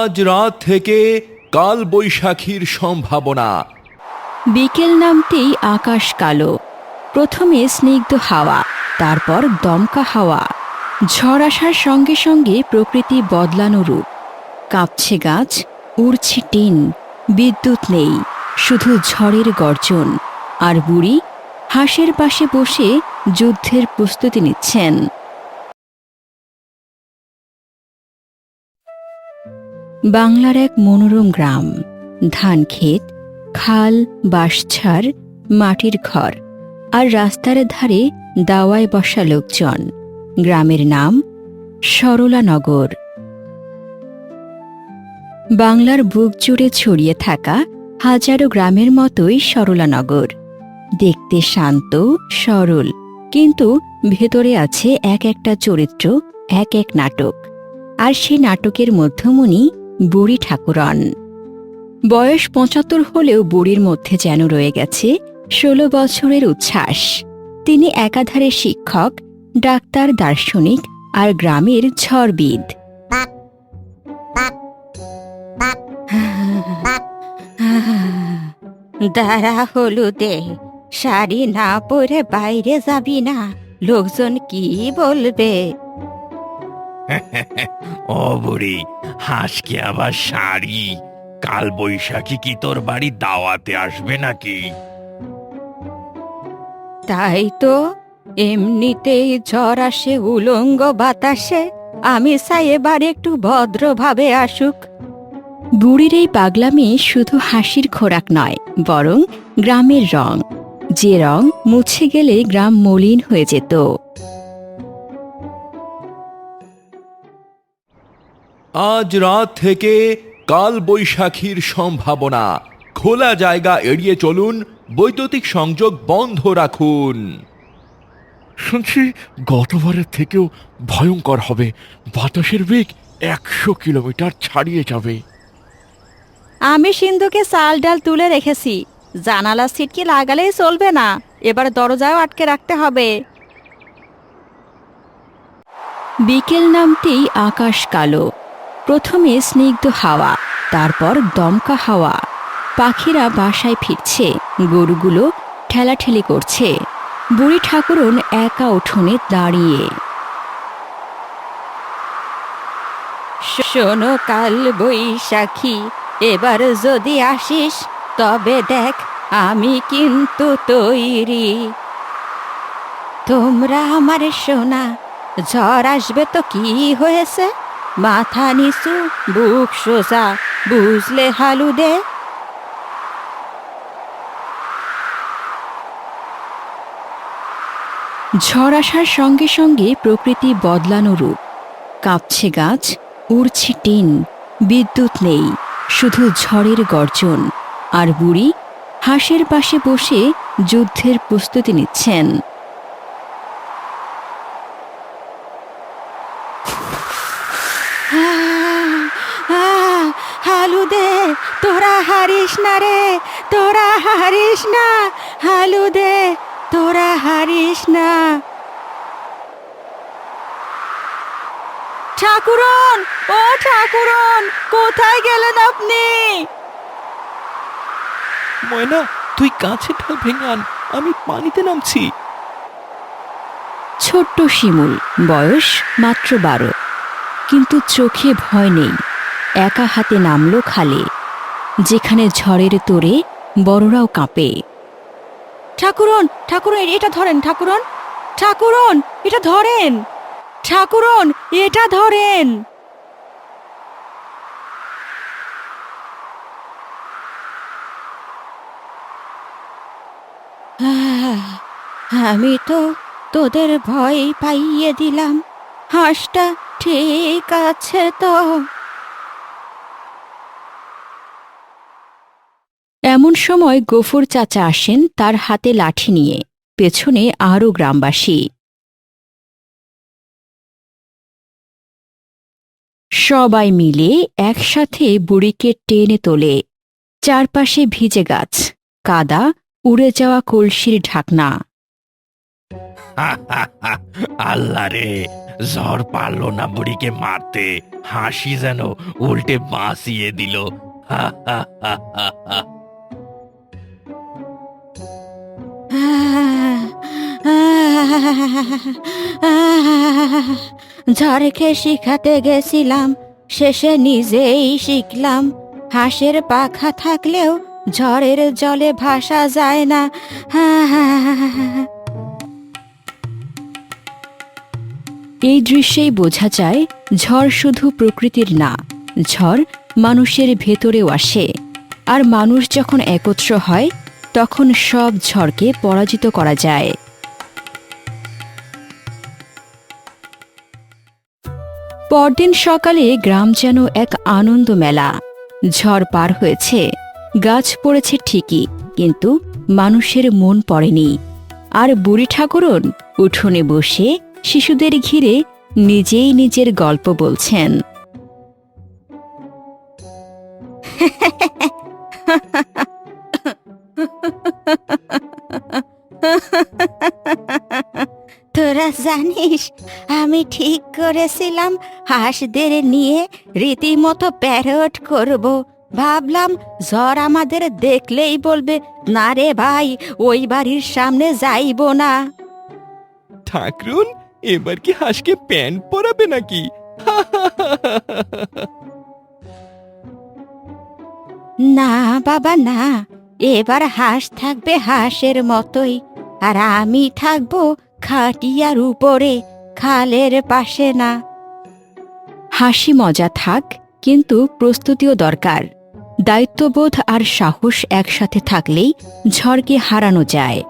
আজ রাত থেকে কাল বৈশাখীর সম্ভাবনা। বিকেল নামতেই আকাশ কালো। প্রথমে স্নিগ্ধ হাওয়া, তারপর দমকা হাওয়া। ঝড় আসার সঙ্গে সঙ্গে প্রকৃতি বদলানো রূপ। কাঁপছে গাছ, উড়ছে টিন, বিদ্যুৎ নেই, শুধু ঝড়ের গর্জন। আর বুড়ি হাঁসের পাশে বসে যুদ্ধের প্রস্তুতি নিচ্ছেন। বাংলার এক মনোরম গ্রাম। ধান ক্ষেত, খাল, বাঁশঝাড়, মাটির ঘর আর রাস্তার ধারে দাওয়ায় বসা লোকজন। গ্রামের নাম সরলানগর বাংলার বুক জুড়ে ছড়িয়ে থাকা হাজারো গ্রামের মতোই সরলানগর দেখতে শান্ত, সরল, কিন্তু ভেতরে আছে এক একটা চরিত্র, এক এক নাটক। আর সেই নাটকের মধ্যমণি বুড়ি ঠাকুরন। বয়স পঁচাত্তর হলেও বুড়ির মধ্যে যেন রয়ে গেছে ষোলো বছরের উচ্ছ্বাস। তিনি একাধারে শিক্ষক ডাক্তার দার্শনিক আর গ্রামের ঝড়বিদ। দাঁড়া হলুদে শাড়ি না পরে বাইরে যাবি না লোকজন কি বলবে? ও বুড়ি হাঁস কি আবার শাড়ি। কাল বৈশাখী কি তোর বাড়ি দাওয়াতে আসবে নাকি? তাই তো, এমনিতেই ঝড় আসে, উলঙ্গ বাতাসে। আমি চাই এবার একটু ভদ্রভাবে আসুক। বুড়ির এই পাগলামি শুধু হাসির খোরাক নয়, বরং গ্রামের রং। যে রং মুছে গেলে গ্রাম মলিন হয়ে যেত। আজ রাত থেকে কাল বৈশাখীর সম্ভাবনা। খোলা জায়গা এড়িয়ে চলুন বৈদ্যুতিক সংযোগ বন্ধ রাখুন। শুনছি গতবারের থেকেও ভয়ঙ্কর হবে। বাতাসের বেগ একশো কিলোমিটার ছাড়িয়ে যাবে। আমি সিন্ধুকে চাল ডাল তুলে রেখেছি। জানালা সিটকি লাগালেই চলবে না। এবার দরজাও আটকে রাখতে হবে। বিকেল নামতেই আকাশ কালো। প্রথমে স্নিগ্ধ হাওয়া, তারপর দমকা হাওয়া। পাখিরা বাসায় ফিরছে, গরুগুলো ঠেলাঠেলি করছে। বুড়ি ঠাকুরন একা উঠোনে দাঁড়িয়ে। শোনো কাল বৈশাখী, এবার যদি আসিস, তবে দেখ আমি কিন্তু তৈরি। তোমরা আমার সোনা, ঝড় আসবে তো কি হয়েছে? মাথা নিচু, বুক সোজা, বুঝলে হালুদে? ঝড় আসার সঙ্গে সঙ্গে প্রকৃতি বদলানো রূপ। কাঁপছে গাছ, উড়ছে টিন, বিদ্যুৎ নেই, শুধু ঝড়ের গর্জন। আর বুড়ি হাঁসের পাশে বসে যুদ্ধের প্রস্তুতি নিচ্ছেন। হালুদে তোরা হারিস না রে তোরা হারিস না হালুদে তোরা হারিস না। ঠাকুরন ও ঠাকুরন কোথায় গেলেন আপনি? ময়না তুই কাছে ঢাল ভেঙে আন আমি পানিতে নামছি। ছোট্ট শিমুল বয়স মাত্র বারো কিন্তু চোখে ভয় নেই। একা হাতে নামলো খালে, যেখানে ঝড়ের তোরে বড়রাও কাঁপে। ঠাকুরন ঠাকুরন, এটা ধরেন, ঠাকুরন। ঠাকুরন, এটা ধরেন। ঠাকুরন, এটা ধরেন। আমি তো তোদের ভয় পাইয়ে দিলাম। হাঁসটা ঠিক আছে তো? এমন সময় গফুর চাচা আসেন তার হাতে লাঠি নিয়ে, পেছনে আরও গ্রামবাসী। সবাই মিলে একসাথে বুড়িকে টেনে তোলে। চারপাশে ভিজে গাছ, কাদা, উড়ে যাওয়া কলসির ঢাকনা। আল্লাহ রে, ঝড় পারল না বুড়িকে মারতে। হাসি যেন উল্টে বাঁচিয়ে দিল। ঝড়কে শিখাতে গেছিলাম, শেষে নিজেই শিখলাম। হাঁসের পাখা থাকলেও ঝড়ের জলে ভাসা যায় না। এই দৃশ্যেই বোঝা যায়, ঝড় শুধু প্রকৃতির না, ঝড় মানুষের ভেতরেও আসে। আর মানুষ যখন একত্র হয় তখন সব ঝড়কে পরাজিত করা যায়। পরদিন সকালে গ্রাম যেন এক আনন্দ মেলা। ঝড় পার হয়েছে, গাছ পড়েছে ঠিকই, কিন্তু মানুষের মন পড়েনি। আর বুড়ি ঠাকুরন উঠোনে বসে শিশুদের ঘিরে নিজেই নিজের গল্প বলছেন। তোরা জানিস আমি ঠিক করেছিলাম হাঁসদের নিয়ে রীতিমতো প্যারট করব। ভাবলাম ঝড় আমাদের দেখলেই বলবে না রে ভাই ওই বাড়ির সামনে যাইব না। ঠাকরুন এবার কি হাঁসকে প্যান্ট পরাবে নাকি? না বাবা না। এবার হাঁস থাকবে হাঁসের মতোই, আর আমি থাকব খাটিয়ার উপরে, খালের পাশে না। হাসি মজা থাক, কিন্তু প্রস্তুতিও দরকার। দায়িত্ববোধ আর সাহস একসাথে থাকলেই ঝড়কে হারানো যায়।